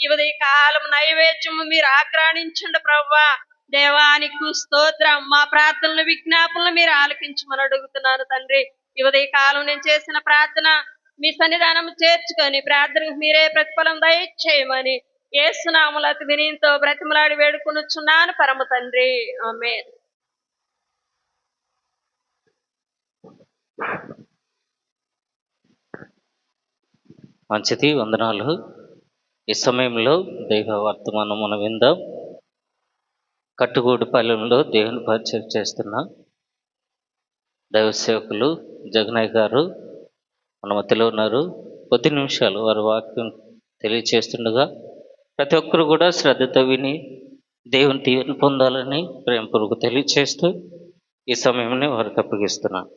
ఇవది కాలం నైవేద్యము మీరు ఆగ్రాణించండి ప్రవ్వా. దేవానికి స్తోత్రం మా ప్రార్థనలు విజ్ఞాపనలు మీరు ఆలకించమని అడుగుతున్నాను తండ్రి. ఈ కాలం నేను చేసిన ప్రార్థన మీ సన్నిధానం చేర్చుకొని ప్రార్థనకు మీరే ప్రతిఫలం దయచేయమని ఏసునాముల అతి వినయంతో బ్రతిమలాడి వేడుకొనుచున్నాను పరమ తండ్రి. ఆమె మంచిది వందనాలు. ఈ సమయంలో దైవ వర్తమానం మనం విందాం. కట్టుగూడు దేవుని పరిచయం చేస్తున్న దైవ సేవకులు జగనయ్య గారు మన మధ్యలో ఉన్నారు. కొద్ది నిమిషాలు వారి వాక్యం తెలియచేస్తుండగా ప్రతి ఒక్కరు కూడా శ్రద్ధతో విని దేవుని దీవెన పొందాలని ప్రేమపూర్వక తెలియచేస్తూ ఈ సమయంలో వారికి అప్పగిస్తున్నాను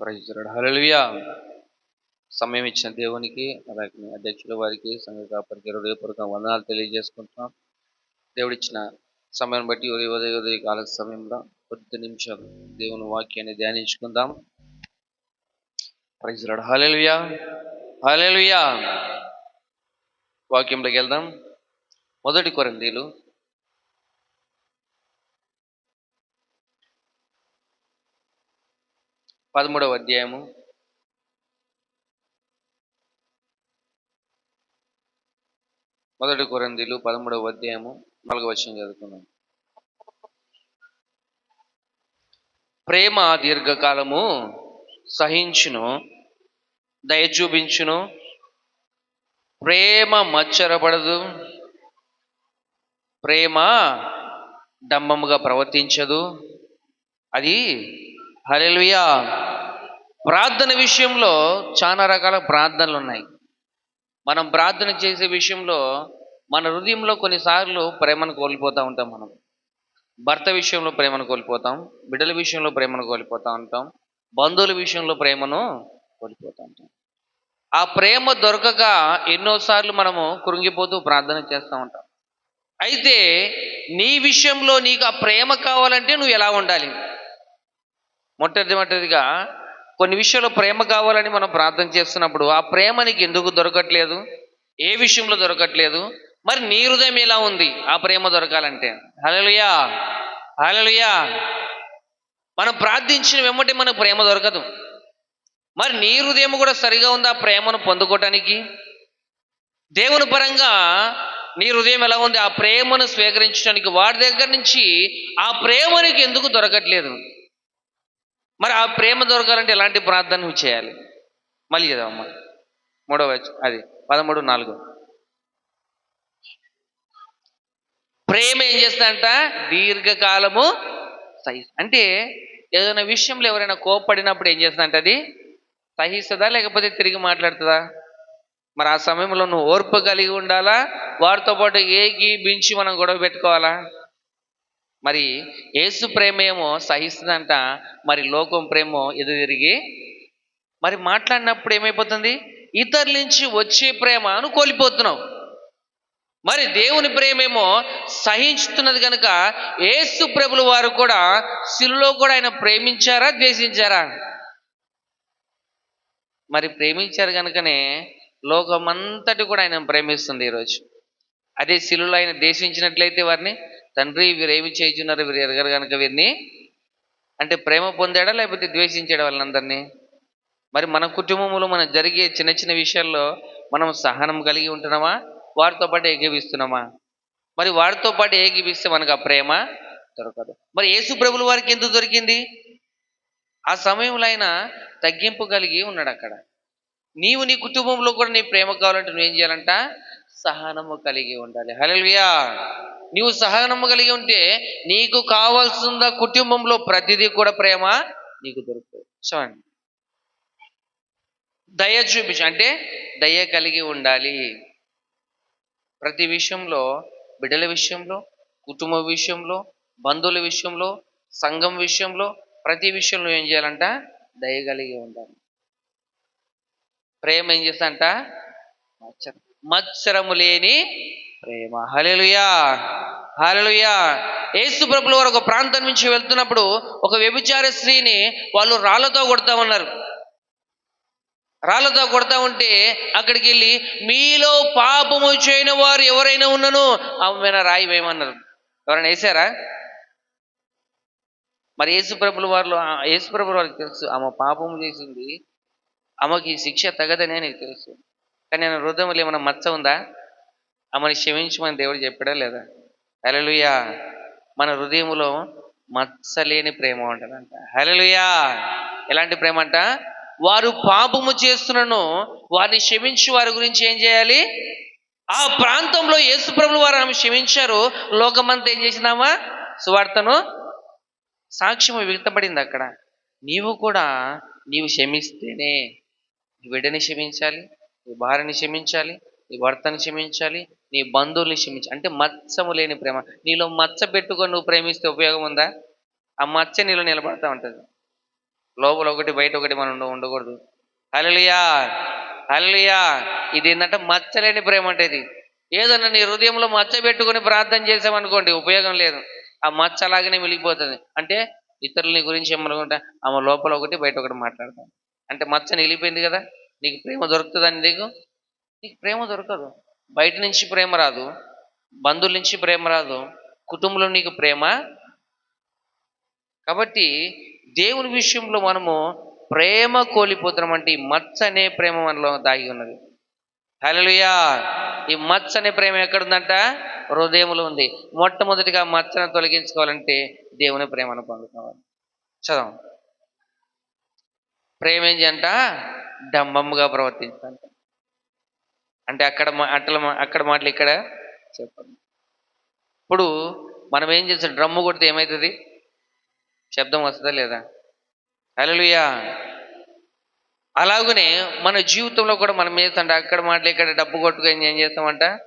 ప్రైజ్ హల్లెలూయా సమయం ఇచ్చిన దేవునికి అలాగే అధ్యక్షుల వారికి సంఘ కాపరికి హృదయపూర్వక వందనాలు తెలియజేసుకుంటున్నాం. దేవుడిచ్చిన సమయం బట్టి ఉదయ ఉదయ ఉదయ కాల సమయంలో కొద్ది నిమిషాలు దేవుని వాక్యాన్ని ధ్యానించుకుందాం. ప్రైజ్రాడు హాలేలుయా హాలేలుయా వాక్యంలోకి వెళ్దాం. మొదటి కొరందీలు పదమూడవ అధ్యాయము మొదటి కొరందీలు పదమూడవ అధ్యాయము నాలుగవ వచ్చిన చదువుకున్నాం ప్రేమ దీర్ఘకాలము సహించును దయ చూపించును ప్రేమ మచ్చరపడదు ప్రేమ డంబముగా ప్రవర్తించదు. అది హల్లెలూయా. ప్రార్థన విషయంలో చాలా రకాల ప్రార్థనలు ఉన్నాయి. మనం ప్రార్థన చేసే విషయంలో మన హృదయంలో కొన్నిసార్లు ప్రేమను కోల్పోతూ ఉంటాం మనం. భర్త విషయంలో ప్రేమను కోల్పోతాం బిడ్డల విషయంలో ప్రేమను కోల్పోతూ ఉంటాం బంధువుల విషయంలో ప్రేమను కోల్పోతూ ఉంటాం. ఆ ప్రేమ దొరకక ఎన్నోసార్లు మనము కృంగిపోతూ ప్రార్థన చేస్తూ ఉంటాం. అయితే నీ విషయంలో నీకు ఆ ప్రేమ కావాలంటే నువ్వు ఎలా ఉండాలి? మొట్టమొదటిగా కొన్ని విషయాల్లో ప్రేమ కావాలని మనం ప్రార్థన చేస్తున్నప్పుడు ఆ ప్రేమ నీకు ఎందుకు దొరకట్లేదు? ఏ విషయంలో దొరకట్లేదు? మరి నీ హృదయం ఎలా ఉంది ఆ ప్రేమ దొరకాలంటే? హలలుయా హలలుయా మనం ప్రార్థించిన వెంబటి మనకు ప్రేమ దొరకదు. మరి నీ హృదయం కూడా సరిగా ఉంది ఆ ప్రేమను పొందుకోవటానికి దేవుని పరంగా నీ హృదయం ఎలా ఉంది? ఆ ప్రేమను స్వీకరించడానికి వాడి దగ్గర నుంచి ఆ ప్రేమ నీకు ఎందుకు దొరకట్లేదు? మరి ఆ ప్రేమ దొరకాలంటే ఎలాంటి ప్రార్థన నువ్వు చేయాలి? మళ్ళీ చదవమ్మా. మూడవ అది పదమూడు నాలుగు. ప్రేమ ఏం చేస్తుందంట? దీర్ఘకాలము సహి అంటే ఏదైనా విషయంలో ఎవరైనా కోప్పడినప్పుడు ఏం చేస్తుందంట అది? సహిస్తుందా? లేకపోతే తిరిగి మాట్లాడుతుందా? మరి ఆ సమయంలో నువ్వు ఓర్పు కలిగి ఉండాలా? వారితో పాటు ఏకి బించి మనం గొడవ పెట్టుకోవాలా? మరి యేసు ప్రేమ ఏమో సహిస్తుందంట మరి లోకం ప్రేమో ఎదురిగి మరి మాట్లాడినప్పుడు ఏమైపోతుంది? ఇతరుల నుంచి వచ్చే ప్రేమను కోల్పోతున్నావు. మరి దేవుని ప్రేమేమో సహించుతున్నది కనుక ఏసు ప్రభులు వారు కూడా శిలులో కూడా ఆయన ప్రేమించారా ద్వేషించారా? మరి ప్రేమించారు కనుకనే లోకమంతటి కూడా ఆయన ప్రేమిస్తుంది ఈరోజు. అదే శిలులో ఆయన దేశించినట్లయితే వారిని తండ్రి వీరు ఏమి చేయుచున్నారు? వీరు ఎరగరు కనుక వీరిని అంటే ప్రేమ పొందాడా? లేకపోతే ద్వేషించాడు వాళ్ళందరినీ? మరి మన కుటుంబంలో మనం జరిగే చిన్న చిన్న విషయాల్లో మనం సహనం కలిగి ఉంటున్నామా? వారితో పాటు ఏకీపిస్తున్నామా మరి వారితో పాటు ఏకీపిస్తే మనకు ఆ ప్రేమ దొరకదు. మరి యేసు ప్రభుల వారికి ఎందుకు దొరికింది? ఆ సమయంలో ఆయన తగ్గింపు కలిగి ఉన్నాడు అక్కడ. నీవు నీ కుటుంబంలో కూడా నీ ప్రేమ కావాలంటే నువ్వేం చేయాలంట? సహనము కలిగి ఉండాలి. హల్లెలూయా. నీవు సహనము కలిగి ఉంటే నీకు కావాల్సిన కుటుంబంలో ప్రతిదీ కూడా ప్రేమ నీకు దొరుకుతుంది. చూడండి. దయ చూపించు. అంటే దయ కలిగి ఉండాలి. ప్రతి విషయంలో బిడ్డల విషయంలో కుటుంబ విషయంలో బంధువుల విషయంలో సంఘం విషయంలో ప్రతి విషయంలో ఏం చేయాలంట? దయ కలిగి ఉండాలి. ప్రేమ ఏం చేస్తా అంట మత్సరము లేని ప్రేమ. హలెలుయా హలెలుయా ఏసు ప్రభుల వారు ఒక ప్రాంతం నుంచి వెళ్తున్నప్పుడు ఒక వ్యభిచార స్త్రీని వాళ్ళు రాళ్ళతో కొడతా ఉన్నారు రాళ్ళతో కొడతా ఉంటే అక్కడికి వెళ్ళి మీలో పాపము చేయని వారు ఎవరైనా ఉన్నను? ఆమె రాయి వేయమన్నారు. ఎవరైనా వేసారా మరి యేసుప్రభుల వారిలో ఆ యేసుప్రభుల వారికి తెలుసు ఆమె పాపము చేసింది ఆమెకి శిక్ష తగదని నీకు తెలుసు. కానీ ఆయన హృదయంలో ఏమైనా మచ్చ ఉందా? ఆమెను క్షమించమని దేవుడు చెప్పడా లేదా? హలలుయా మన హృదయంలో మచ్చలేని ప్రేమ ఉంటుందంట. హలలుయా ఎలాంటి ప్రేమ అంట? వారు పాపము చేస్తున్నను వారిని క్షమించి వారి గురించి ఏం చేయాలి? ఆ ప్రాంతంలో యేసుప్రభులు వారు ఆమె క్షమించారు. లోకమంతా ఏం చేసినామా సువార్తను సాక్ష్యము వ్యక్తపడింది అక్కడ. నీవు కూడా నీవు క్షమిస్తేనే విడని క్షమించాలి. నీ భార్యని క్షమించాలి నీ భర్తని క్షమించాలి నీ బంధువుల్ని క్షమించాలి. అంటే మత్సము లేని ప్రేమ. నీలో మచ్చ పెట్టుకొని నువ్వు ప్రేమిస్తే ఉపయోగం ఉందా? ఆ మచ్చ నీలో నిలబడతా ఉంటుంది. లోపల ఒకటి బయట ఒకటి మనం ఉండకూడదు. హలలియా హలలియా ఇది ఏంటంటే మచ్చలేని ప్రేమ అంటే ఇది. ఏదన్నా నీ హృదయంలో మచ్చ పెట్టుకొని ప్రార్థన చేసామనుకోండి ఉపయోగం లేదు. ఆ మచ్చ అలాగనే మిగిలిపోతుంది. అంటే ఇతరులని గురించి ఏమనుకుంటా? ఆమె లోపల ఒకటి బయట ఒకటి మాట్లాడతాం. అంటే మచ్చ నిలిపోయింది కదా? నీకు ప్రేమ దొరుకుతుందని నీకు? నీకు ప్రేమ దొరకదు. బయట నుంచి ప్రేమ రాదు. బంధువుల నుంచి ప్రేమ రాదు. కుటుంబంలో నీకు ప్రేమ? కాబట్టి దేవుని విషయంలో మనము ప్రేమ కోల్పోతున్నాం అంటే ఈ మచ్చ అనే ప్రేమ మనలో దాగి ఉన్నది. హలలుయా ఈ మచ్చ అనే ప్రేమ ఎక్కడుందంట? హృదయంలో ఉంది. మొట్టమొదటిగా ఆ మచ్చను తొలగించుకోవాలంటే దేవుని ప్రేమను పొందుకోవాలి. చదవం ప్రేమ ఏంటి అంట? డంబముగా ప్రవర్తించాలి అంటే అక్కడ మా- అట్ల అక్కడ మాటలు ఇక్కడ చెప్పండి ఇప్పుడు మనం ఏం చేస్తాం? డ్రమ్ము కొడితే ఏమవుతుంది శబ్దం వస్తుందా లేదా? అలలుయా అలాగనే మన జీవితంలో కూడా మనం చేస్తాంట అక్కడ మాటలు ఇక్కడ డబ్బు కొట్టుకొని ఏం చేస్తామంట?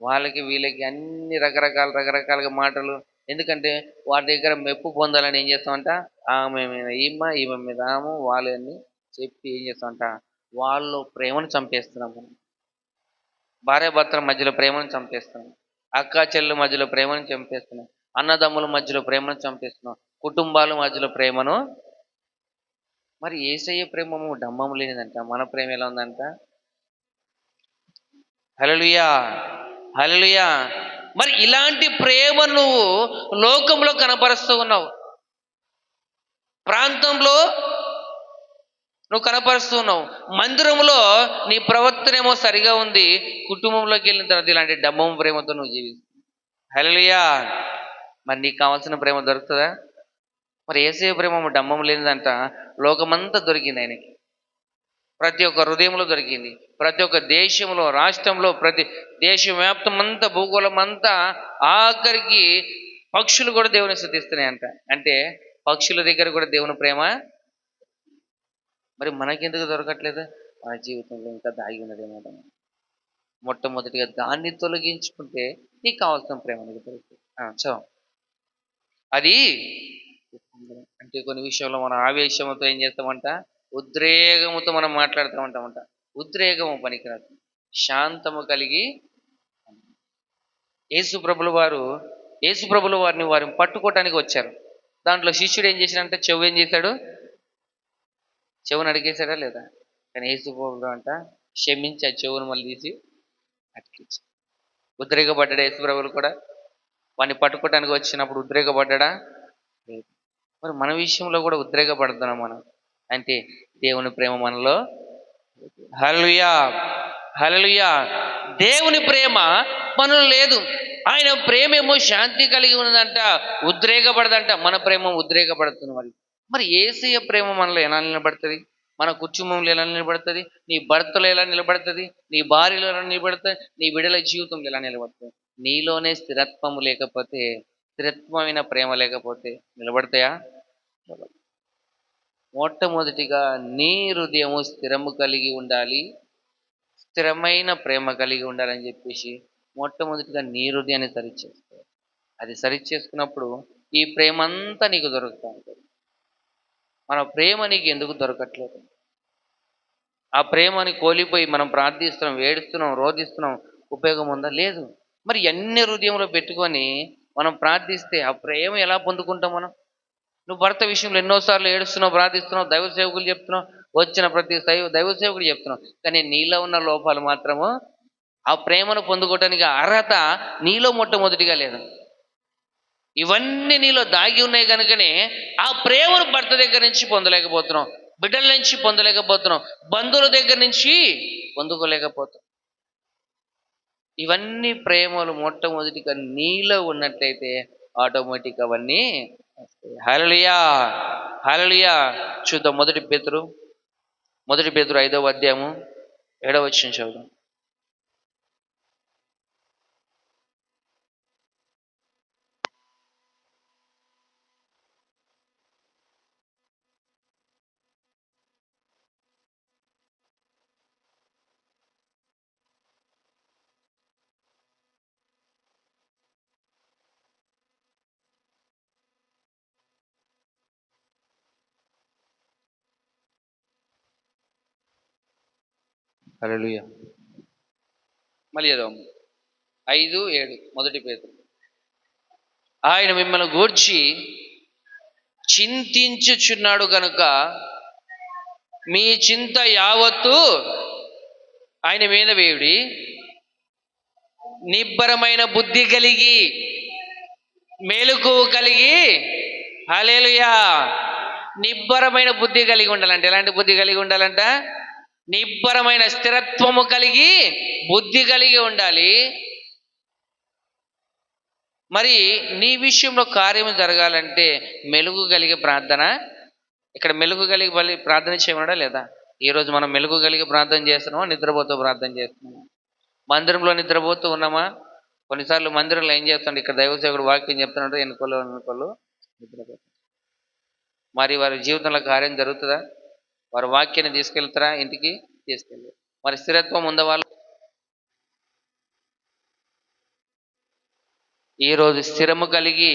వాళ్ళకి వీళ్ళకి అన్ని రకరకాల రకరకాలుగా మాటలు. ఎందుకంటే వారి దగ్గర మెప్పు పొందాలని ఏం చేస్తామంట? ఆమె మీద ఈమె ఈమె మీద ఆమె వాళ్ళని చెప్పి ఏం చేస్తామంట? వాళ్ళు ప్రేమను చంపేస్తున్నాం మనం భార్యాభర్తల మధ్యలో ప్రేమను చంపేస్తున్నాం అక్క చెల్లెల మధ్యలో ప్రేమను చంపేస్తున్నాం అన్నదమ్ముల మధ్యలో ప్రేమను చంపేస్తున్నాం కుటుంబాల మధ్యలో ప్రేమను మరి ఏసయ్య ప్రేమము డమ్మం లేనిదంట. మన ప్రేమ ఎలా ఉందంట? హలలుయా హలలుయా మరి ఇలాంటి ప్రేమ నువ్వు లోకంలో కనపరుస్తూ ఉన్నావు. ప్రాంతంలో నువ్వు కనపరుస్తున్నావు. మందిరంలో నీ ప్రవర్తన ఏమో సరిగా ఉంది. కుటుంబంలోకి వెళ్ళిన తర్వాత ఇలాంటి డమ్మం ప్రేమతో నువ్వు జీవిస్తావు హల్లెలూయా! మరి నీకు కావాల్సిన ప్రేమ దొరుకుతుందా? మరి ఏసే ప్రేమ డమ్మం లేనిదంట లోకమంతా దొరికింది ఆయనకి. ప్రతి ఒక్క హృదయంలో దొరికింది. ప్రతి ఒక్క దేశంలో రాష్ట్రంలో ప్రతి దేశవ్యాప్తం అంతా భూగోళం అంతా ఆఖరికి పక్షులు కూడా దేవుని స్థుతిస్తున్నాయంట. అంటే పక్షుల దగ్గర కూడా దేవుని ప్రేమ మరి మనకెందుకు దొరకట్లేదు? మన జీవితంలో ఇంకా దాగి ఉన్నది అనమాట మొట్టమొదటిగా దాన్ని తొలగించుకుంటే నీకు కావాల్సిన ప్రేమ నీకు దొరుకుతుంది చదవం అది అంటే కొన్ని విషయంలో మనం ఆవేశంతో ఏం చేస్తామంట? ఉద్రేగముతో మనం మాట్లాడుతూ ఉంటామంట ఉద్రేగము పనికిరాదు. శాంతము కలిగి యేసుప్రభుల వారు యేసుప్రభుల వారిని వారిని పట్టుకోవటానికి వచ్చారు. దాంట్లో శిష్యుడు ఏం చేశాడంటే చెవు ఏం చేశాడు? చెవుని అడిగేశాడా లేదా? కానీ యేసుప్రభుడు అంట క్షమించి ఆ చెవును మళ్ళీ తీసి అతికించి. ఉద్రేకపడ్డాడు యేసుప్రభులు కూడా? వాడిని పట్టుకోవటానికి వచ్చినప్పుడు ఉద్రేకపడ్డా లేదు. మరి మన విషయంలో కూడా ఉద్రేకపడుతున్నాం మనం. అంటే దేవుని ప్రేమ మనలో హలుయా హల్లెలూయా! దేవుని ప్రేమ మనలో లేదు. ఆయన ప్రేమ ఏమో శాంతి కలిగి ఉన్నదంట ఉద్రేకపడదంట మన ప్రేమ ఉద్రేకపడుతుంది మరి మరి ఏసీయ ప్రేమ మనలో ఎలా నిలబడుతుంది? మన కుటుంబంలో ఎలా నిలబడుతుంది? నీ భర్తలో ఎలా నిలబడుతుంది? నీ భార్యలో ఎలా నిలబడుతుంది? నీ విడల జీవితంలో ఎలా నిలబడుతుంది? నీలోనే స్థిరత్వము లేకపోతే స్థిరత్వమైన ప్రేమ లేకపోతే నిలబడతాయా? మొట్టమొదటిగా నీ హృదయము స్థిరము కలిగి ఉండాలి. స్థిరమైన ప్రేమ కలిగి ఉండాలని చెప్పేసి మొట్టమొదటిగా నీ హృదయాన్ని సరిచేసుకోవాలి. అది సరిచేసుకున్నప్పుడు ఈ ప్రేమ అంతా నీకు దొరుకుతూ ఉంటుంది. మన ప్రేమ నీకు ఎందుకు దొరకట్లేదు? ఆ ప్రేమని కోలిపోయి మనం ప్రార్థిస్తున్నాం ఏడుస్తున్నాం రోధిస్తున్నాం ఉపయోగం ఉందా? లేదు. మరి ఎన్ని హృదయంలో పెట్టుకొని మనం ప్రార్థిస్తే ఆ ప్రేమ ఎలా పొందుకుంటాం మనం? నువ్వు భర్త విషయంలో ఎన్నోసార్లు ఏడుస్తున్నావు ప్రార్థిస్తున్నావు దైవ సేవకులు చెప్తున్నావు వచ్చిన ప్రతి దైవ దైవ సేవకుడు చెప్తున్నావు. కానీ నీలో ఉన్న లోపాలు మాత్రము ఆ ప్రేమను పొందుకోవటానికి అర్హత నీలో మొట్టమొదటిగా లేదు. ఇవన్నీ నీలో దాగి ఉన్నాయి కనుకనే ఆ ప్రేమను భర్త దగ్గర నుంచి పొందలేకపోతున్నాం బిడ్డల నుంచి పొందలేకపోతున్నాం బంధువుల దగ్గర నుంచి పొందుకోలేకపోతున్నాం ఇవన్నీ ప్రేమలు మొట్టమొదటిగా నీలో ఉన్నట్లయితే ఆటోమేటిక్ అవన్నీ హలలియా హలలియా చూద్దాం మొదటి పేతురు మొదటి పేతురు ఐదవ అధ్యాయము ఏడవ వచ్చిన చదువు అలలుయ మళ్ళీ చదవం ఐదు ఏడు మొదటి పేరు. ఆయన మిమ్మల్ని గూర్చి చింతించుచున్నాడు గనుక మీ చింత యావత్తు ఆయన మీద వేయుడి. నిబ్బరమైన బుద్ధి కలిగి మేలుకు కలిగి అలేలుయా నిబ్బరమైన బుద్ధి కలిగి ఉండాలంటే ఎలాంటి బుద్ధి కలిగి ఉండాలంట? నిబ్బరమైన స్థిరత్వము కలిగి బుద్ధి కలిగి ఉండాలి. మరి నీ విషయంలో కార్యము జరగాలంటే మెలుగు కలిగే ప్రార్థన ఇక్కడ మెలుగు కలిగి బలి ప్రార్థన చేయమన్నాడా లేదా? ఈరోజు మనం మెలుగు కలిగి ప్రార్థన చేస్తున్నామా నిద్రపోతూ ప్రార్థన చేస్తున్నామా? మందిరంలో నిద్రపోతూ ఉన్నామా? కొన్నిసార్లు మందిరంలో ఏం చేస్తుండే? ఇక్కడ దైవసేవుడు వాక్యం చెప్తున్నాడు ఎన్నికలు ఎన్నికలు నిద్రపోతారు మరి వారి జీవితంలో కార్యం జరుగుతుందా? వారి వాక్యాన్ని తీసుకెళ్తారా? ఇంటికి తీసుకెళ్ళారు మరి స్థిరత్వం ఉందా వాళ్ళు? ఈరోజు స్థిరము కలిగి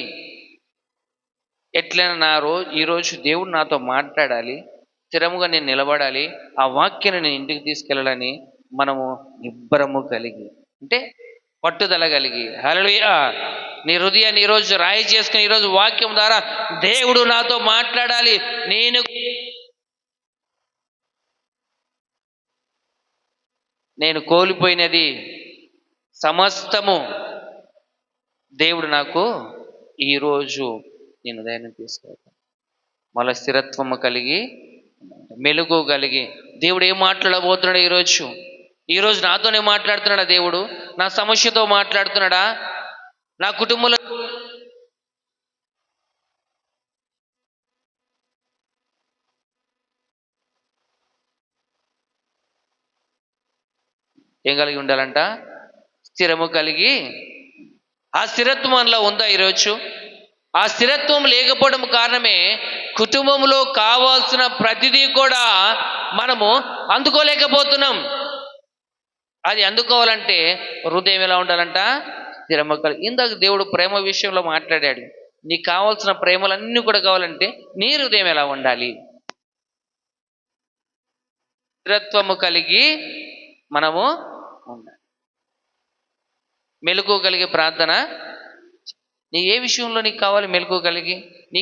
ఎట్లైనా నా రోజు ఈరోజు దేవుడు నాతో మాట్లాడాలి స్థిరముగా నేను నిలబడాలి ఆ వాక్యాన్ని నేను ఇంటికి తీసుకెళ్ళాలని మనము నిబ్బరము కలిగి అంటే పట్టుదల కలిగి. హల్లెలూయా! నీ హృదయాన్ని ఈరోజు రాయి చేసుకుని ఈరోజు వాక్యం ద్వారా దేవుడు నాతో మాట్లాడాలి నేను నేను కోల్పోయినది సమస్తము. దేవుడు నాకు ఈరోజు నేను దయను తీసుకెళ్తాను మళ్ళీ స్థిరత్వము కలిగి మెలుగు కలిగి. దేవుడు ఏం మాట్లాడబోతున్నాడు ఈరోజు? ఈరోజు నాతోనే మాట్లాడుతున్నాడా దేవుడు? నా సమస్యతో మాట్లాడుతున్నాడా? నా కుటుంబంలో ఏం కలిగి ఉండాలంట? స్థిరము కలిగి ఆ స్థిరత్వం అందులో ఉందా ఈరోజు? ఆ స్థిరత్వం లేకపోవడం కారణమే కుటుంబంలో కావాల్సిన ప్రతిదీ కూడా మనము అందుకోలేకపోతున్నాం. అది అందుకోవాలంటే హృదయం ఎలా ఉండాలంట? స్థిరము కలిగి. ఇందాక దేవుడు ప్రేమ విషయంలో మాట్లాడాడు. నీకు కావాల్సిన ప్రేమలన్నీ కూడా కావాలంటే నీ హృదయం ఎలా ఉండాలి? స్థిరత్వము కలిగి మనము ఉండాలి మెలకు కలిగే ప్రార్థన? నీ ఏ విషయంలో నీకు కావాలి మెలకు కలిగి నీ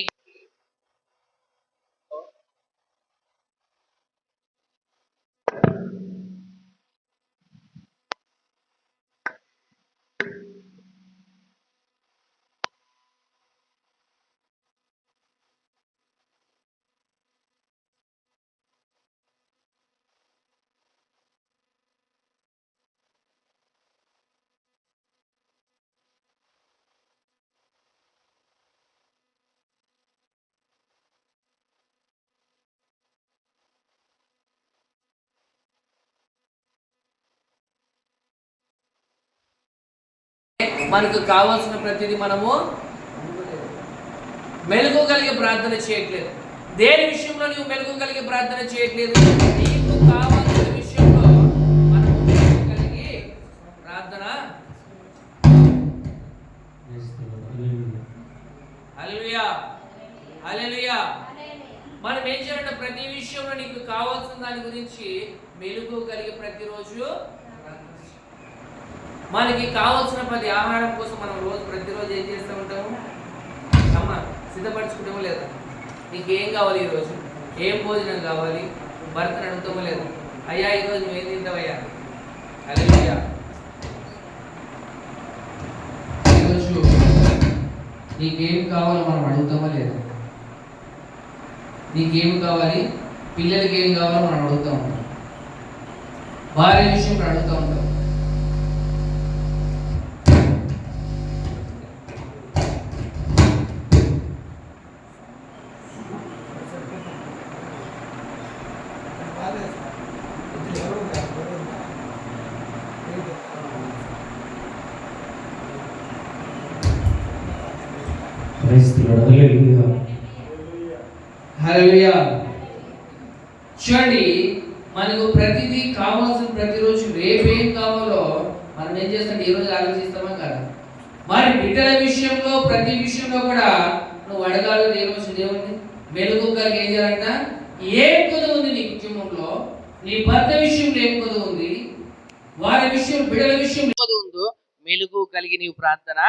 మనకు కావాల్సిన ప్రతిదీ మనము మెలుకోగలిగే ప్రార్థన చేయట్లేదు. దేని విషయంలో నువ్వు మెలుకోగలిగే ప్రార్థన చేయట్లేదు? నీకు కావాల్సిన విషయంలో మనము కలిగి ప్రార్థన హల్లెలూయా. హల్లెలూయా. మనం ఏం చేయాలంటే ప్రతి విషయంలో నీకు కావాల్సిన దాని గురించి మెలుకోగలిగే ప్రతిరోజు మనకి కావాల్సిన పది ఆహారం కోసం మనం రోజు ప్రతిరోజు ఏం చేస్తూ ఉంటాము? అమ్మ సిద్ధపరచుకుంటాము లేదా? నీకు ఏం కావాలి ఈరోజు? ఏం భోజనం కావాలి? భర్త అడుగుతామో లేదు? అయ్యా ఈరోజు నువ్వేం తింటావయ్యా? హల్లెలూయా. ఈరోజు నీకేం కావాలో మనం అడుగుతామా లేదా? నీకేం కావాలి? పిల్లలకి ఏం కావాలో మనం అడుగుతూ ఉంటాం భార్య విషయం అడుగుతూ ఉంటాం హల్లెలూయా చూడండి మనకు ప్రతిదీ కావాల్సిన ప్రతిరోజు రేపేం కావాలో మనం ఏం చేస్తాం ఈ రోజు ఆలోచిస్తామా కదా మరి బిడ్డల విషయంలో ప్రతి విషయంలో కూడా నువ్వు అడగాలి ఏ రోజు దేవుడిని మెలుగు కలిగి ఏం చేయాలంట ఏం కొద్ది ఉంది నీ కుటుంబంలో నీ భర్త విషయంలో ఏం కొద్ది ఉంది వారి విషయం బిడ్డల విషయం కొద్ది ఉందో మెలుగు కలిగి నీవు ప్రార్థన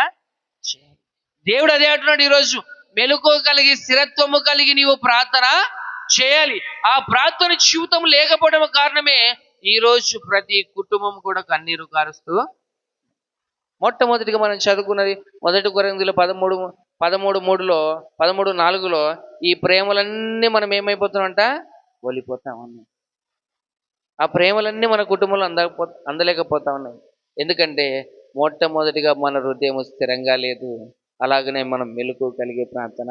చేయాలి చెప్తున్నాడు ఈరోజు. మెలకువ కలిగి స్థిరత్వము కలిగి నీవు ప్రార్థన చేయాలి. ఆ ప్రార్థన జీవితం లేకపోవడం కారణమే ఈ రోజు ప్రతి కుటుంబం కూడా కన్నీరు కారుస్తూ మొట్టమొదటిగా మనం చదువుకున్నది మొదటి కొరందులో పదమూడు పదమూడు మూడులో పదమూడు నాలుగులో ఈ ప్రేమలన్నీ మనం ఏమైపోతున్నామంట? ఒలిపోతా ఉన్నాయి. ఆ ప్రేమలన్నీ మన కుటుంబంలో అందకపో అందలేకపోతా ఉన్నాయి. ఎందుకంటే మొట్టమొదటిగా మన హృదయం స్థిరంగా లేదు. అలాగనే మనం మెలకు కలిగే ప్రార్థన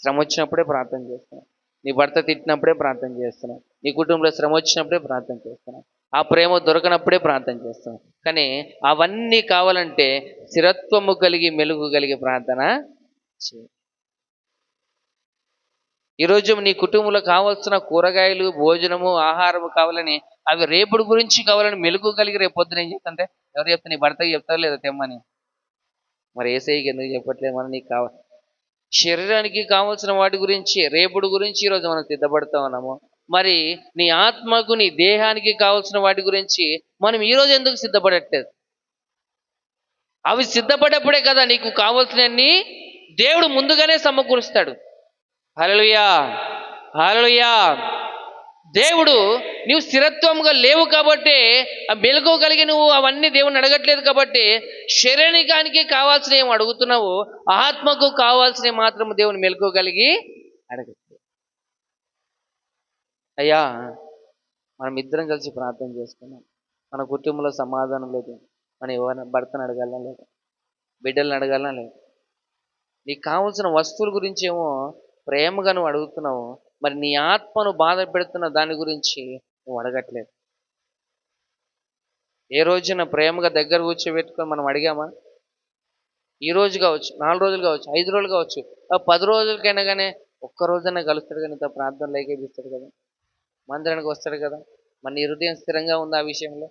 శ్రమ వచ్చినప్పుడే ప్రార్థన చేస్తున్నాం. నీ భర్త తిట్టినప్పుడే ప్రార్థన చేస్తున్నాం. నీ కుటుంబంలో శ్రమ వచ్చినప్పుడే ప్రార్థన చేస్తున్నాం. ఆ ప్రేమ దొరకనప్పుడే ప్రార్థన చేస్తున్నాం. కానీ అవన్నీ కావాలంటే స్థిరత్వము కలిగి మెలుగు కలిగే ప్రార్థన చేయాలి. ఈరోజు నీ కుటుంబంలో కావాల్సిన కూరగాయలు భోజనము ఆహారము కావాలని అవి రేపుడు గురించి కావాలని మెలుగు కలిగి రేపు పొద్దున ఏం చెప్తుంటే ఎవరు చెప్తా నీ భర్తకి చెప్తారు లేదా తెమ్మని. మరి ఏసైకి ఎందుకు చెప్పట్లేదు? మనం నీకు కావాలి శరీరానికి కావాల్సిన వాటి గురించి రేపుడు గురించి ఈరోజు మనం సిద్ధపడతా ఉన్నాము. మరి నీ ఆత్మకు నీ దేహానికి కావాల్సిన వాటి గురించి మనం ఈరోజు ఎందుకు సిద్ధపడట్లేదు? అవి సిద్ధపడప్పుడే కదా నీకు కావాల్సినన్ని దేవుడు ముందుగానే సమకూరుస్తాడు. హలలుయా హలలుయా దేవుడు నీవు స్థిరత్వంగా లేవు కాబట్టి ఆ మెలకు కలిగి నువ్వు అవన్నీ దేవుని అడగట్లేదు కాబట్టి శరీరానికి కావాల్సిన ఏం అడుగుతున్నావు? ఆత్మకు కావాల్సినవి మాత్రం దేవుని మెలకు కలిగి అడగట్లేదు. అయ్యా మనం ఇద్దరం కలిసి ప్రార్థన చేసుకున్నాం. మన కుటుంబంలో సమాధానం లేదు. మనం ఎవరైనా భర్తను అడగాలనా లేదు. బిడ్డలను అడగాలనా లేదు. నీకు కావాల్సిన వస్తువుల గురించి ఏమో ప్రేమగా నువ్వు అడుగుతున్నావు. మరి నీ ఆత్మను బాధ పెడుతున్న దాని గురించి నువ్వు అడగట్లేదు. ఏ రోజున ప్రేమగా దగ్గర కూర్చోబెట్టుకొని మనం అడిగామా? ఈ రోజు కావచ్చు నాలుగు రోజులు కావచ్చు ఐదు రోజులు కావచ్చు ఆ పది రోజులకైనా కానీ ఒక్క రోజైనా కలుస్తాడు కానీ ఇంత ప్రార్థన లేకేపిస్తాడు కదా? మందిరానికి వస్తాడు కదా? మన నీ హృదయం స్థిరంగా ఉంది ఆ విషయంలో?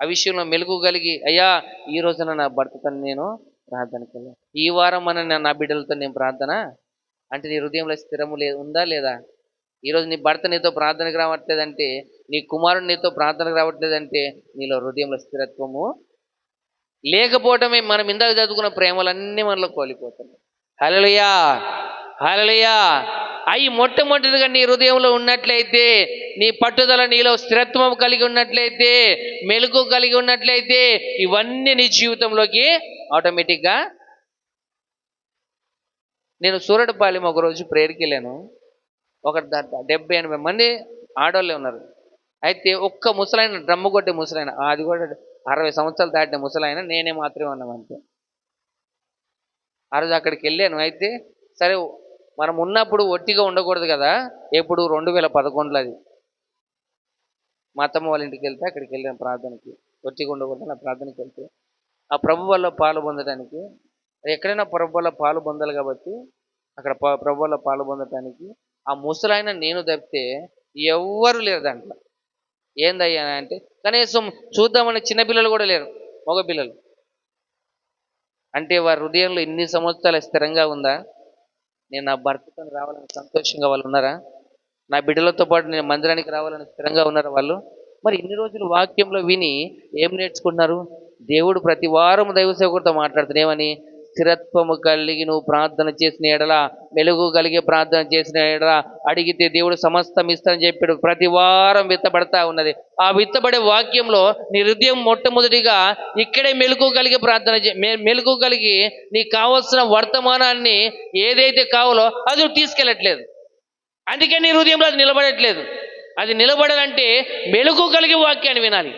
ఆ విషయంలో మెలుగు కలిగి అయ్యా ఈ రోజున నా భర్తతో నేను ప్రార్థనకి ఈ వారం మన నా బిడ్డలతో నేను ప్రార్థన? అంటే నీ హృదయంలో స్థిరము లేదు ఉందా లేదా? ఈరోజు నీ భర్త నీతో ప్రార్థనకు రావట్లేదంటే నీ కుమారుడు నీతో ప్రార్థనకు రావట్లేదంటే నీలో హృదయంలో స్థిరత్వము లేకపోవటమే మనం ఇందాక చదువుకున్న ప్రేమలన్నీ మనలో కోల్పోతున్నాయి. హలలుయా హలలుయా అవి మొట్టమొదటిగా నీ హృదయంలో ఉన్నట్లయితే నీ పట్టుదల నీలో స్థిరత్వం కలిగి ఉన్నట్లయితే మెలకు కలిగి ఉన్నట్లయితే ఇవన్నీ నీ జీవితంలోకి ఆటోమేటిక్గా నేను సూరటపాలెం ఒకరోజు ప్రేయర్కి వెళ్ళాను. ఒక డెబ్బై ఎనభై మంది ఆడవాళ్ళే ఉన్నారు. అయితే ఒక్క ముసలాయన డ్రమ్ము కొట్టే ముసలాయన అది కూడా అరవై సంవత్సరాలు దాటిన ముసలాయన నేనే మాత్రమే ఉన్నాం అంతే. ఆ రోజు అక్కడికి వెళ్ళాను. అయితే సరే మనం ఉన్నప్పుడు ఒట్టిగా ఉండకూడదు కదా. ఎప్పుడు? రెండు వేల పదకొండులో అది. మా అత్తమ్మ వాళ్ళ ఇంటికి వెళ్తే అక్కడికి వెళ్ళాను ప్రార్థనకి. ఒట్టిగా ఉండకూడదు నా ప్రార్థనకి వెళ్తే. ఆ ప్రభు వల్ల పాలు పొందడానికి ఎక్కడైనా ప్రభు పాలు పొందాలి కాబట్టి అక్కడ ప- ప్రభు వల్ల పాలు పొందటానికి ఆ ముసలాయన నేను తప్పితే ఎవ్వరు లేరు దాంట్లో. ఏందయ్యా అంటే కనీసం చూద్దామని చిన్నపిల్లలు కూడా లేరు మగ పిల్లలు. అంటే వారి హృదయంలో ఇన్ని సంవత్సరాలు స్థిరంగా ఉందా? నేను నా భర్తతో రావాలని సంతోషంగా వాళ్ళు ఉన్నారా? నా బిడ్డలతో పాటు నేను మందిరానికి రావాలని స్థిరంగా ఉన్నారా వాళ్ళు? మరి ఇన్ని రోజులు వాక్యంలో విని ఏం నేర్చుకున్నారు? దేవుడు ప్రతి వారం దైవ సేవకుడితో మాట్లాడుతున్నామని స్థిరత్వము కలిగి నువ్వు ప్రార్థన చేసిన ఎడల మెలుగు కలిగి ప్రార్థన చేసిన ఎడల అడిగితే దేవుడు సమస్తం ఇస్తానని చెప్పాడు. ప్రతి వారం విత్తబడతా ఉన్నది. ఆ విత్తబడే వాక్యంలో నీ హృదయం మొట్టమొదటిగా ఇక్కడే మెలుగు కలిగి ప్రార్థన చే కలిగి నీకు కావలసిన వర్తమానాన్ని ఏదైతే కావాలో అది తీసుకెళ్ళట్లేదు. అందుకే నీ హృదయంలో అది నిలబడట్లేదు. అది నిలబడాలంటే మెలుగు కలిగి వాక్యాన్ని వినాలి.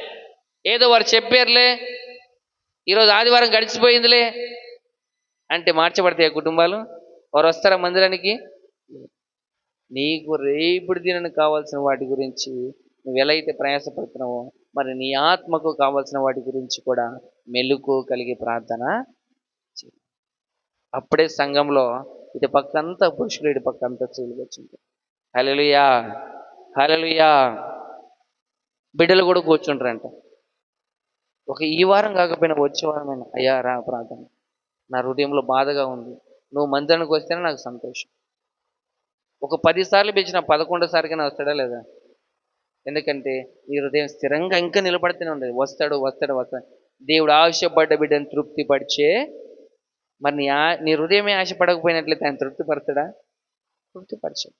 ఏదో వారు చెప్పారులే ఈరోజు ఆదివారం గడిచిపోయిందిలే అంటే మార్చబడతాయి కుటుంబాలు? వారు వస్తారా మందిరానికి? నీకు రేపుడు దినను కావాల్సిన వాటి గురించి నువ్వు ఎలా అయితే ప్రయాసపడుతున్నావో మరి నీ ఆత్మకు కావాల్సిన వాటి గురించి కూడా మెలుకు కలిగి ప్రార్థన అప్పుడే సంఘంలో ఇటు పక్క అంతా పురుషులు ఇటు పక్కంతా స్త్రీలు వచ్చింది హలలుయా హలలుయా బిడ్డలు కూడా కూర్చుంటారంట ఒక ఈ వారం కాకపోయినా వచ్చే వారమైనా అయ్యా రా ప్రార్థన. నా హృదయంలో బాధగా ఉంది. నువ్వు మందిరానికి వస్తేనే నాకు సంతోషం. ఒక పది సార్లు పిలిచిన పదకొండో వస్తాడా లేదా? ఎందుకంటే ఈ హృదయం స్థిరంగా ఇంకా నిలబడితేనే ఉండదు వస్తాడు వస్తాడు వస్తాడు. దేవుడు ఆశపడ్డ బిడ్డను తృప్తిపరిచే మరి నీ ఆ నీ హృదయమే ఆశపడకపోయినట్లయితే ఆయన తృప్తిపరచడా తృప్తిపరచడు.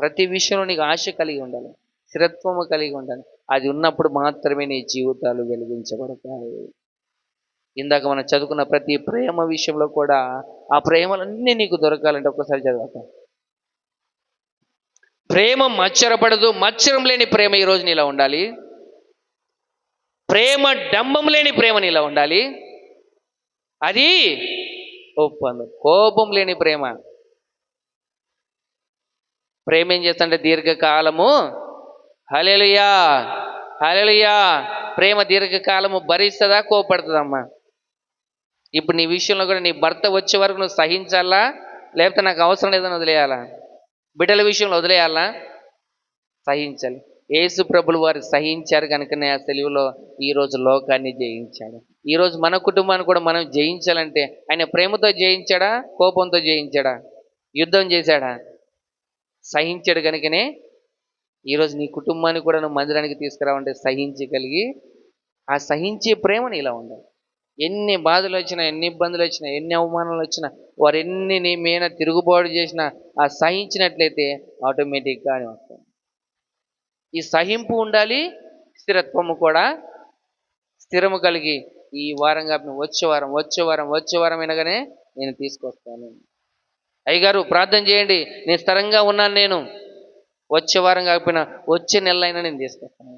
ప్రతి విషయంలో నీకు ఆశ కలిగి ఉండాలి. స్థిరత్వము కలిగి ఉండాలి. అది ఉన్నప్పుడు మాత్రమే నీ జీవితాలు వెలిగించబడతాయి. ఇందాక మనం చదువుకున్న ప్రతి ప్రేమ విషయంలో కూడా ఆ ప్రేమలన్నీ నీకు దొరకాలంటే ఒక్కసారి చదవక ప్రేమ మచ్చరపడదు మచ్చరం లేని ప్రేమ ఈరోజు నీలా ఉండాలి. ప్రేమ డంబం లేని ప్రేమ నీలా ఉండాలి. అది ఒప్పందు. కోపం లేని ప్రేమ. ప్రేమ ఏం చేస్తుంటే దీర్ఘకాలము హలెలుయా హలెలుయా ప్రేమ దీర్ఘకాలము భరిస్తుందా కోపడుతుందమ్మా. ఇప్పుడు నీ విషయంలో కూడా నీ భర్త వచ్చే వరకు నువ్వు సహించాలా? లేకపోతే నాకు అవసరం లేదని వదిలేయాలా? బిడ్డల విషయంలో వదిలేయాలా? సహించాలి. యేసు ప్రభులు వారు సహించారు కనుకనే ఆ సెలవులో ఈరోజు లోకాన్ని జయించాడు. ఈరోజు మన కుటుంబాన్ని కూడా మనం జయించాలంటే ఆయన ప్రేమతో జయించాడా? కోపంతో జయించాడా? యుద్ధం చేశాడా? సహించాడు కనుకనే ఈరోజు నీ కుటుంబాన్ని కూడా నువ్వు మందిరానికి తీసుకురావంటే సహించగలిగి ఆ సహించే ప్రేమ నీలా ఉండాలి. ఎన్ని బాధలు వచ్చినా ఎన్ని ఇబ్బందులు వచ్చినా ఎన్ని అవమానాలు వచ్చినా వారు ఎన్ని నీ మీద తిరుగుబాటు చేసినా ఆ సహించినట్లయితే ఆటోమేటిక్గా అని వస్తుంది ఈ సహింపు ఉండాలి స్థిరత్వము కూడా స్థిరము కలిగి ఈ వారం కాపిన వచ్చే వారం వచ్చే వారం వచ్చే వారం వినగానే నేను తీసుకొస్తాను. అయ్యగారు ప్రార్థన చేయండి. నేను స్థిరంగా ఉన్నాను నేను. వచ్చే వారం కాకపోయినా వచ్చే నెలలైనా నేను తీసుకొస్తాను.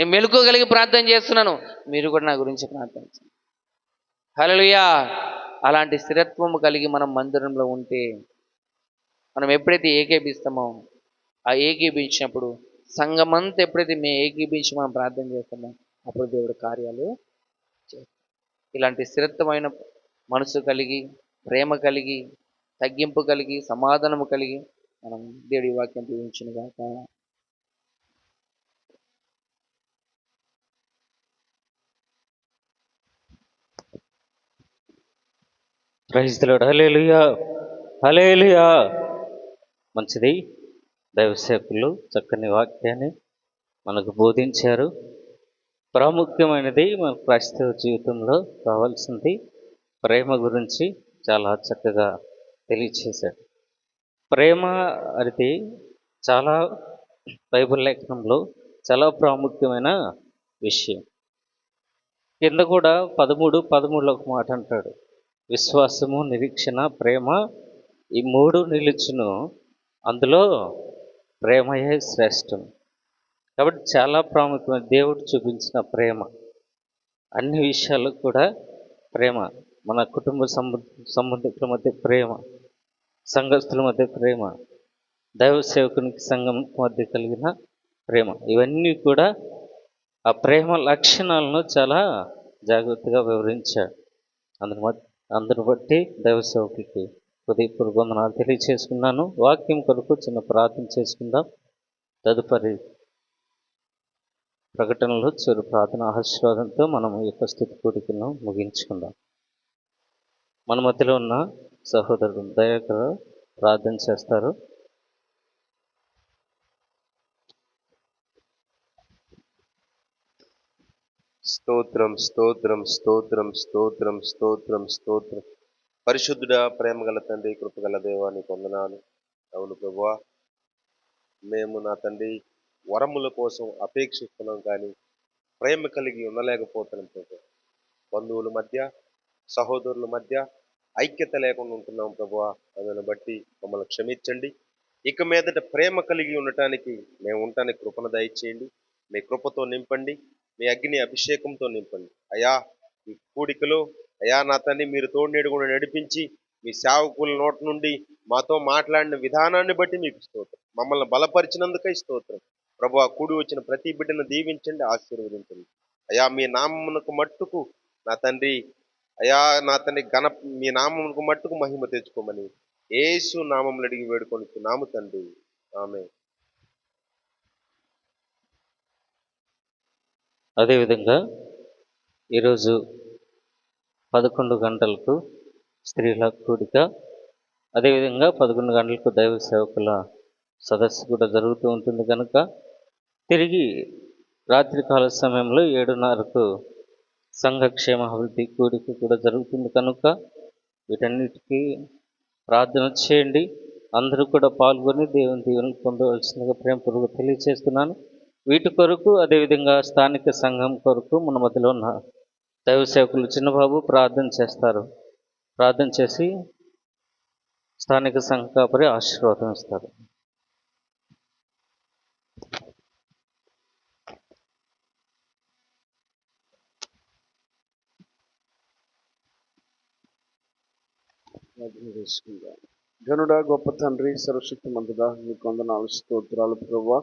నేను మెలుకోగలిగి ప్రార్థన చేస్తున్నాను. మీరు కూడా నా గురించి ప్రార్థించండి హలలుయా అలాంటి స్థిరత్వము కలిగి మనం మందిరంలో ఉంటే మనం ఎప్పుడైతే ఏకీభిస్తామో ఆ ఏకీభించినప్పుడు సంఘమంతా ఎప్పుడైతే మేము ఏకీభించి మనం ప్రార్థన చేస్తామో అప్పుడు దేవుడు కార్యాలు ఇలాంటి స్థిరత్వమైన మనసు కలిగి ప్రేమ కలిగి తగ్గింపు కలిగి సమాధానము కలిగి మనం దేవుడి వాక్యం దీవించును కాక ప్రైజ్లాడు హలేలుయా హలేలుయా మంచిది. దైవసేకులు చక్కని వాక్యాన్ని మనకు బోధించారు. ప్రాముఖ్యమైనది మన క్రైస్తవ జీవితంలో కావాల్సింది ప్రేమ గురించి చాలా చక్కగా తెలియచేశాడు ప్రేమ అనేది చాలా బైబిల్ లేఖనంలో చాలా ప్రాముఖ్యమైన విషయం. కింద కూడా పదమూడు పదమూడులో ఒక మాట అంటాడు. విశ్వాసము నిరీక్షణ ప్రేమ ఈ మూడు నిలుచును. అందులో ప్రేమయే శ్రేష్టం. కాబట్టి చాలా ప్రాముఖ్యమైన దేవుడు చూపించిన ప్రేమ. అన్ని విషయాలు కూడా ప్రేమ. మన కుటుంబ సంబంధ సంబంధికుల మధ్య ప్రేమ. సంఘస్థుల మధ్య ప్రేమ. దైవ సేవకునికి సంఘం మధ్య కలిగిన ప్రేమ. ఇవన్నీ కూడా ఆ ప్రేమ లక్షణాలను చాలా జాగ్రత్తగా వివరించాడు. అందుని అందరు బట్టి దైవ సేవకుడికి హృదయపూర్వక వందనాలు తెలియచేసుకున్నాను. వాక్యం కొరకు చిన్న ప్రార్థన చేసుకుందాం. తదుపరి ప్రకటనలో చిరు ప్రార్థన ఆశీర్వాదంతో మనం ఈ యొక్క స్థుతి కూడికను ముగించుకుందాం. మన మధ్యలో ఉన్న సహోదరుడు దయాకర ప్రార్థన చేస్తారు. స్తోత్రం స్తోత్రం స్తోత్రం స్తోత్రం స్తోత్రం స్తోత్రం. పరిశుద్ధుడ ప్రేమగల తండ్రి కృపగల దేవాన్ని పొందనాలు అవును ప్రభువా మేము నా తండ్రి వరముల కోసం అపేక్షిస్తున్నాం కానీ ప్రేమ కలిగి ఉండలేకపోతున్నాం ప్రభు. బంధువుల మధ్య సహోదరుల మధ్య ఐక్యత లేకుండా ఉంటున్నాం ప్రభువా. అందుని బట్టి మమ్మల్ని క్షమించండి. ఇక మీదట ప్రేమ కలిగి ఉండటానికి మేము ఉండటానికి కృపణ దయచేయండి. మీ కృపతో నింపండి. మీ అగ్ని అభిషేకంతో నింపండి. అయా ఈ కూడికలో అయా నా తండ్రి మీరు తోడు కూడా నడిపించి మీ సేవకుల నోట నుండి మాతో మాట్లాడిన విధానాన్ని బట్టి మీకు స్తోత్రం. మమ్మల్ని బలపరిచినందుకే స్తోత్రం. ప్రభు ఆ కూడి వచ్చిన ప్రతి బిడ్డను దీవించండి ఆశీర్వదించండి. అయా మీ నామమునకు మట్టుకు నా తండ్రి అయా నా తండ్రి ఘన మీ నామమునకు మట్టుకు మహిమ తెచ్చుకోమని ఏసు నామములు అడిగి వేడుకొని నాము తండ్రి. ఆమె అదేవిధంగా ఈరోజు పదకొండు గంటలకు స్త్రీల కూడిక అదేవిధంగా పదకొండు గంటలకు దైవ సేవకుల సదస్సు కూడా జరుగుతూ ఉంటుంది కనుక తిరిగి రాత్రికాల సమయంలో ఏడున్నరకు సంఘక్షేమ అభివృద్ధి కూడిక కూడా జరుగుతుంది కనుక వీటన్నిటికీ ప్రార్థన చేయండి. అందరూ కూడా పాల్గొని దేవుని దీవెనలు పొందవలసిందిగా ప్రేమపూర్వక తెలియజేస్తున్నాను. వీటి కొరకు అదేవిధంగా స్థానిక సంఘం కొరకు మన మధ్యలో ఉన్న దైవ సేవకులు చిన్నబాబు ప్రార్థన చేస్తారు. ప్రార్థన చేసి స్థానిక సంఘ కాపరి ఆశీర్వాదం ఇస్తారు. గనుడా గొప్ప తండ్రి సర్వశక్తి మంతుడా మీకు వందనాలు స్తోత్రాలు ప్రభావ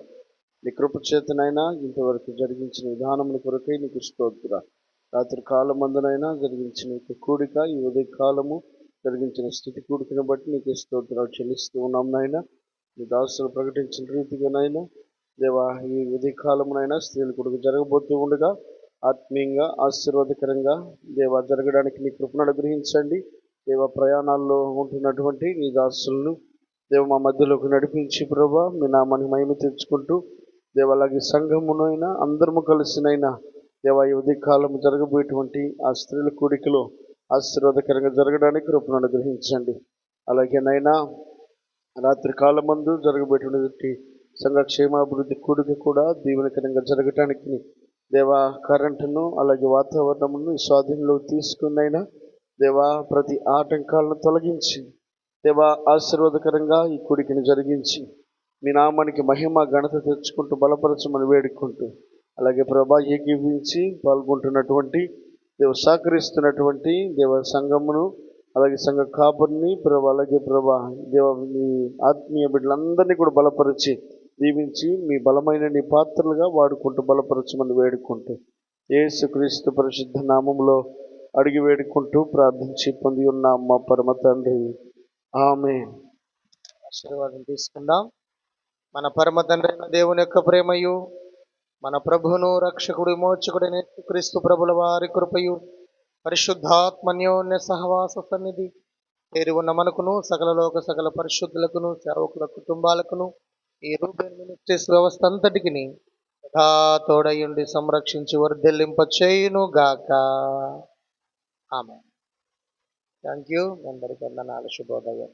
నీ కృపచేతనైనా ఇంతవరకు జరిగించిన విధానముల కొరకై నీకు స్తోత్ర. రాత్రి కాలమందునైనా జరిగించిన ఈ కూడిక ఈ ఉదయ కాలము జరిగించిన స్థితి కూడికను బట్టి నీకు స్తోత్రాలు చెల్లిస్తూ ఉన్నాం నాయన. నీ దాసులు ప్రకటించిన రీతిగానైనా దేవా ఈ ఉదయ కాలమునైనా స్త్రీల కొడుకు జరగబోతూ ఉండగా ఆత్మీయంగా ఆశీర్వాదకరంగా దేవా జరగడానికి నీ కృపను అనుగ్రహించండి. దేవ ప్రయాణాల్లో ఉంటున్నటువంటి నీ దాసులను దేవ మా మధ్యలోకి నడిపించి ప్రభా మీ నామాన్ని మహిమ తెచ్చుకుంటూ దేవ అలాగే సంఘమునైనా అందరము కలిసినైనా దేవ ఈ ఉదయకాలం జరగబోయేటువంటి ఆ స్త్రీల కూడికలో ఆశీర్వాదకరంగా జరగడానికి కృపను అనుగ్రహించండి. అలాగే నైనా రాత్రి కాలమందు జరగబోయేటువంటి సంఘ క్షేమాభివృద్ధి కూడిక కూడా దీవెనకరంగా జరగటానికి దేవా కరెంటును అలాగే వాతావరణమును స్వాధీనంలో తీసుకున్నైనా దేవా ప్రతి ఆటంకాలను తొలగించి దేవా ఆశీర్వాదకరంగా ఈ కుడికిని జరిగించి మీ నామానికి మహిమ ఘనత తెచ్చుకుంటూ బలపరచమని వేడుకుంటూ అలాగే ప్రభా ఏకీవించి పాల్గొంటున్నటువంటి దేవ సహకరిస్తున్నటువంటి దేవ సంఘమును అలాగే సంఘ కాపుర్ని ప్రభా అలాగే ప్రభా దేవ మీ ఆత్మీయ బిడ్డలందరినీ కూడా బలపరిచి దీవించి మీ బలమైన నీ పాత్రలుగా వాడుకుంటూ బలపరచమని వేడుకుంటూ ఏసుక్రీస్తు పరిశుద్ధ నామంలో అడిగి వేడుకుంటూ ప్రార్థించి పొంది ఉన్న మా పరమ తండ్రి. ఆమె ఆశీర్వాదం తీసుకుందాం. మన పరమ తండ్రి దేవుని యొక్క ప్రేమయు మన ప్రభువును రక్షకుడు మోచకుడైన క్రీస్తు ప్రభుల వారి కృపయు పరిశుద్ధాత్మన్యోన్య సహవాస సన్నిధి పేరు ఉన్న మనకును సకల లోక సకల పరిశుద్ధులకును సేవకుల కుటుంబాలకును ఈ రూబెన్ మినిస్ట్రీస్ వ్యవస్థ అంతటికి తోడయుండి సంరక్షించి వర్ధిల్లింప చేయును గాక. ఆమె థ్యాంక్ యూ అందరికీ వందనాలు. శుభోదయం.